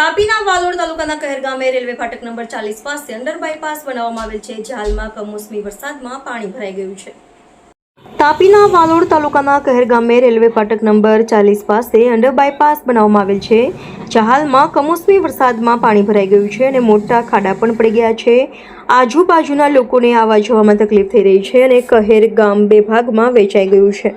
તાપીના વાલોડ તાલુકાના કહેર ગામે રેલવે ફાટક નંબર ચાલીસ પાસે અંડર બાયપાસ બનાવવામાં આવેલ છે જે હાલમાં કમોસમી વરસાદમાં પાણી ભરાઈ ગયું છે. તાપીના વાલોડ તાલુકાના કહેર ગામે રેલવે ફાટક નંબર ચાલીસ પાસે અંડર બાયપાસ બનાવવામાં આવેલ છે જે હાલમાં કમોસમી વરસાદમાં પાણી ભરાઈ ગયું છે અને મોટા ખાડા પણ પડી ગયા છે. આજુબાજુના લોકોને આવવા જવામાં તકલીફ થઈ રહી છે અને કહેર ગામ બે ભાગમાં વેચાઈ ગયું છે.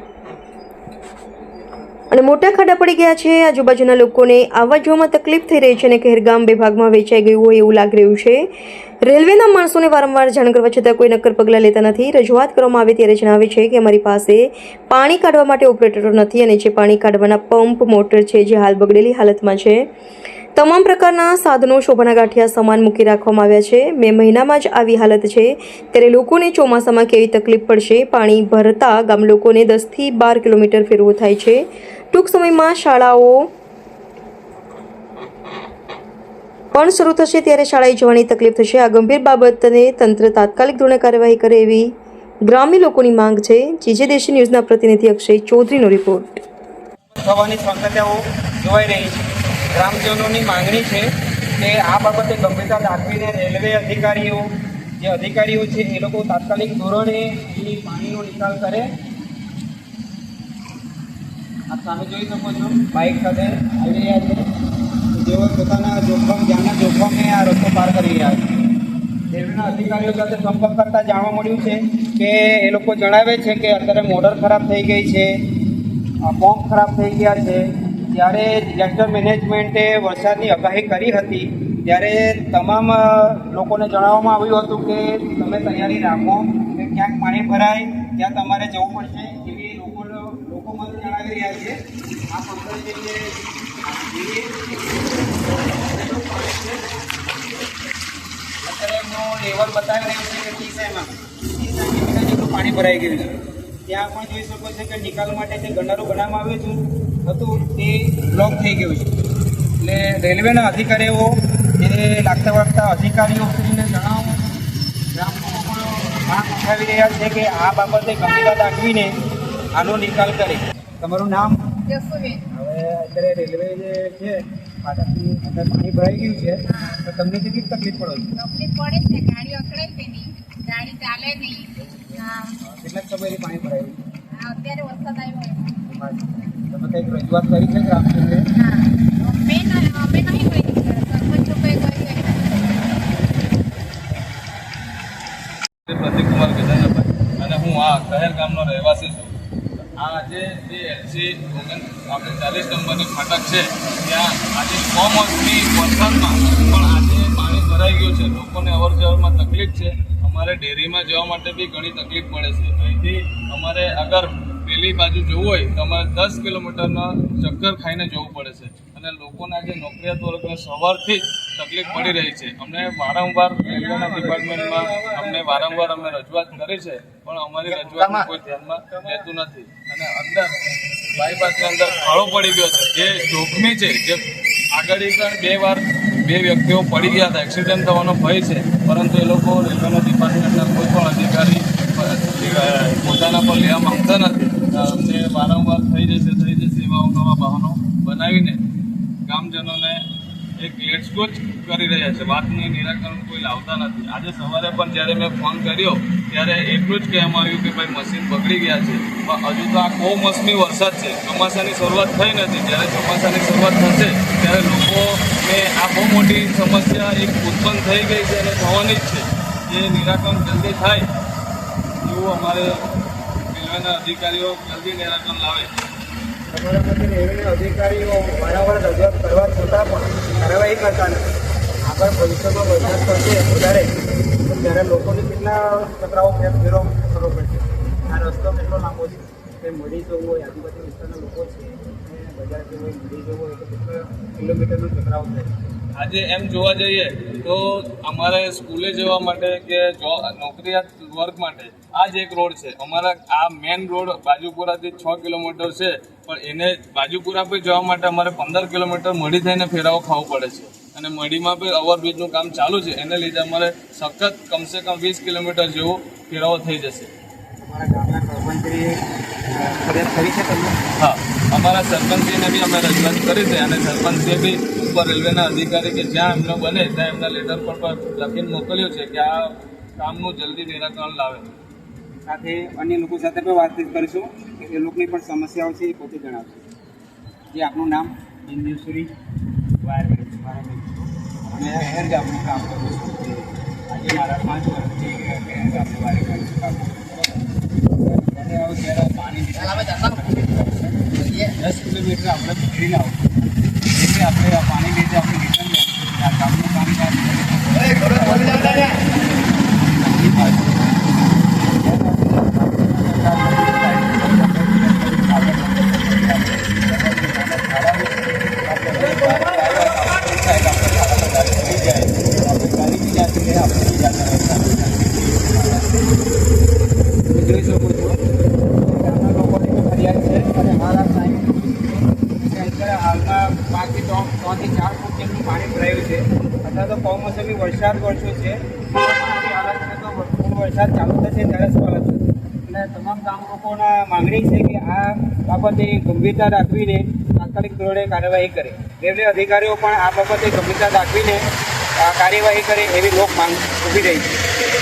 અને મોટા ખાડા પડી ગયા છે. આજુબાજુના લોકોને આવવા જવામાં તકલીફ થઈ રહી છે અને કહેરગામ બે ભાગમાં વેચાઈ ગયું હોય એવું લાગી રહ્યું છે. રેલવેના માણસોને વારંવાર જાણ કરવા છતાં કોઈ નક્કર પગલાં લેતા નથી. રજૂઆત કરવામાં આવે ત્યારે જણાવે છે કે અમારી પાસે પાણી કાઢવા માટે ઓપરેટરો નથી અને જે પાણી કાઢવાના પંપ, મોટર છે, જે હાલ બગડેલી હાલતમાં છે. તમામ પ્રકારના સાધનો શોભાના ગાંઠિયા સમાન મૂકી રાખવામાં આવ્યા છે. મે મહિનામાં જ આવી હાલત છે. ત્યારે લોકોને ચોમાસામાં કેવી તકલીફ પડશે? પાણી ભરતા ગામ લોકોને દસથી બાર કિલોમીટર ફેરવો થાય છે. ટૂંક સમયમાં શાળાઓ પણ શરૂ થશે ત્યારે શાળાએ જવાની તકલીફ થશે. આ ગંભીર બાબતને તંત્ર તાત્કાલિક ધોરણે કાર્યવાહી કરે એવી ગ્રામ્ય લોકોની માંગ છે. જીજે દેશી ન્યૂઝના પ્રતિનિધિ અક્ષય ચૌધરીનો રિપોર્ટ. થવાની શક્યતાઓ જોવાઈ રહી છે. ગ્રામજનોની માંગણી છે કે આ બાબતે ગંભીરતા દાખવીને રેલવે અધિકારીઓ, જે અધિકારીઓ છે, એ લોકો તાત્કાલિક ધોરણે એની પાણીનો નિકાલ કરે. આપ સામે જોઈ શકો છો, બાઇક સાથે આવી રહ્યા છે. જેઓ પોતાના જોખમ, જ્યાંના જોખમે આ રસ્તો પાર કરી રહ્યા છે. રેલવેના અધિકારીઓ સાથે સંપર્ક કરતાં જાણવા મળ્યું છે કે એ લોકો જણાવે છે કે અત્યારે મોટર ખરાબ થઈ ગઈ છે પંપ ખરાબ થઈ ગયા છે. ત્યારે ડિઝાસ્ટર મેનેજમેન્ટે વરસાદની આગાહી કરી હતી ત્યારે તમામ લોકોને જણાવવામાં આવ્યું હતું કે તમે તૈયારી રાખો કે ક્યાંક પાણી ભરાય ત્યાં તમારે જવું પડશે એવી લોકો લોકો મને જણાવી રહ્યા છે. આ પંદર છે છે, અત્યારે એમનો લેવલ બતાવી રહ્યો છે કે ટીસાઈમાં એમએમ જેટલું પાણી ભરાઈ ગયું છે. ત્યાં પણ જોઈ શકો છો કે નિકાલ માટે જે ગંડારું બનાવવામાં આવ્યું હતું હતું તે બ્લોક થઈ ગયું છે. એટલે રેલવેના અધિકારીઓ જે લાગતા વળગતા અધિકારીઓ શ્રીને જણાવો ગ્રામ માંગ ઉઠાવી રહ્યા છે કે આ બાબતે ગંભીરતા દાખવીને આનો નિકાલ કરે. તમારું નામ? હવે અત્યારે રેલવે જે છે ફાટકની અંદર પાણી ભરાઈ ગયું છે. તો તમને કેટલી તકલીફ પડે છે? તકલીફ પડે છે ગાડી અકળાય છે નહીં ગાડી ચાલે નહીં કેટલા સમયથી પાણી ભરાયું અત્યારે વરસાદ આવ્યો. છે તમે કંઈક રજૂઆત કરી છે ગ્રામજનોને હા અમે ન- અમે નહીં કરી સરપંચ લોકોએ કરી પ્રતિક કુમાર ગજાનભાઈ અને હું આ શહેર ગામનો રહેવાસી છું. આજે જે એલસી આપણે ચાલીસ નંબરની ફાટક છે, ત્યાં આજે કમોસમી વરસાદમાં, પણ આજે પાણી ભરાઈ ગયું છે. લોકોને અવર તકલીફ છે. અમારે ડેરીમાં જવા માટે બી ઘણી તકલીફ પડે છે. અહીંથી અમારે અગર પેલી બાજુ જવું હોય તો અમારે દસ કિલોમીટરનો ચક્કર ખાઈને જવું પડે છે. અને લોકોના જે નોકરિયાત વર્ગને સવારથી તકલીફ પડી રહી છે. અમને વારંવાર રેલવેના ડિપાર્ટમેન્ટમાં અમને વારંવાર અમે રજૂઆત કરી છે, પણ અમારી રજૂઆત કોઈ ધ્યાનમાં લેતું નથી. અને અંદર બાયપાસની અંદર ખાડો પડી ગયો છે. જે જોખમી છે, જે આગળ બે વાર બે વ્યક્તિઓ પડી ગયા હતા, એક્સિડન્ટ થવાનો ભય છે, પરંતુ એ લોકો રેલવેના ડિપાર્ટમેન્ટના કોઈ પણ અધિકારી પોતાના પર લેવા માંગતા નથી અમને વારંવાર થઈ જશે થઈ જશે એવા અવનવા બહાનો બનાવીને ગામજનોને એક લેટસ્કો જ કરી રહ્યા છે. વાતનું નિરાકરણ કોઈ લાવતા નથી. આજે સવારે પણ જ્યારે મેં ફોન કર્યો, ત્યારે એટલું જ કહેવામાં આવ્યું કે ભાઈ મશીન બગડી ગયા છે. પણ હજુ તો આ કમોસમી વરસાદ છે. ચોમાસાની શરૂઆત થઈ નથી. જ્યારે ચોમાસાની શરૂઆત થશે, ત્યારે લોકોને આ બહુ મોટી સમસ્યા એક ઉત્પન્ન થઈ ગઈ છે અને થવાની જ છે. જે નિરાકરણ જલ્દી થાય, એવું અમારે રેલવેના અધિકારીઓ જલ્દી નિરાકરણ લાવે. તમારા માટે રેલવે અધિકારીઓ વારંવાર રજૂઆત કરવા છતાં પણ કાર્યવાહી કરતા નથી. આગળ ભવિષ્યમાં વરસાદ થશે વધારે, તો ત્યારે લોકોને કેટલા ચક્રાઓ ફેર ફેરો કરવો પડશે? આ રસ્તો કેટલો લાંબો છે? કે મળી જવું હોય આજુબાજુ વિસ્તારના લોકો છે બજાર જવું હોય મળી જવું હોય, તો કિલોમીટરનો ચક્રાવ થાય? આજે એમ જોવા જઈએ તો અમારે સ્કૂલે જવા માટે કે નોકરિયાત વર્ગ માટે આ જ એક રોડ છે. અમારા આ મેન રોડ બાજુપુરાથી છ કિલોમીટર છે, પણ એને બાજુપુરા પર જવા માટે અમારે પંદર કિલોમીટર મળી થઈને ફેરાવો ખાવો પડે છે. અને મઢીમાં પણ ઓવરબ્રિજનું કામ ચાલુ છે. એને લીધે અમારે સખત કમસે કમ વીસ કિલોમીટર જેવો ફેરાવો થઈ જશે. તમારા ગામના અ, ફરિયાદ કરી છે તમને? હા અમારા સરપંચશ્રીને બી અમે રજૂઆત કરી છે અને સરપંચે બી ઉપર રેલવેના અધિકારી કે જ્યાં એમનો બને ત્યાં એમના લેટર પર પણ લખીને મોકલ્યો છે કે આ કામનું જલ્દી નિરાકરણ લાવે. સાથે અન્ય લોકો સાથે પણ વાતચીત કરીશું. કે એ લોકોની પણ સમસ્યાઓ છે એ પોતે જણાવશે. જે આપનું નામ? ઇન્દ્રશ્રી વાયર અને હેર ગામનું કામ કરું છું આજે મારા પાંચ વર્ષથી ગામનું વાયર ગામનું કામ કરું છું. ત્યારે આવું ત્યારે પાણી દસ કિલોમીટર આપણે પકડીને આવું. એટલે આપણે આ પાણી લીધે આપણે રિટર્ન આ ગામનું પાણી જોઈ શકો છો ગામના લોકોની પણ ફરિયાદ છે અને મારા સાહેબ કે અત્યારે હાલમાં પાંચથી ત્રણ ત્રણથી ચાર ફૂટ જેટલું પાણી ભરાયું છે. અથવા તો કમોસમી વરસાદ વરસ્યો છે. છે તો વરસાદ ચાલુ થશે ત્યારે શું હાલત થશે એટલે તમામ ગામ લોકોના માંગણી છે કે આ બાબતે ગંભીરતા દાખવીને તાત્કાલિક ધોરણે કાર્યવાહી કરે. રેલવે અધિકારીઓ પણ આ બાબતે ગંભીરતા દાખવીને કાર્યવાહી કરે એવી લોક માંગ ઊભી રહી છે.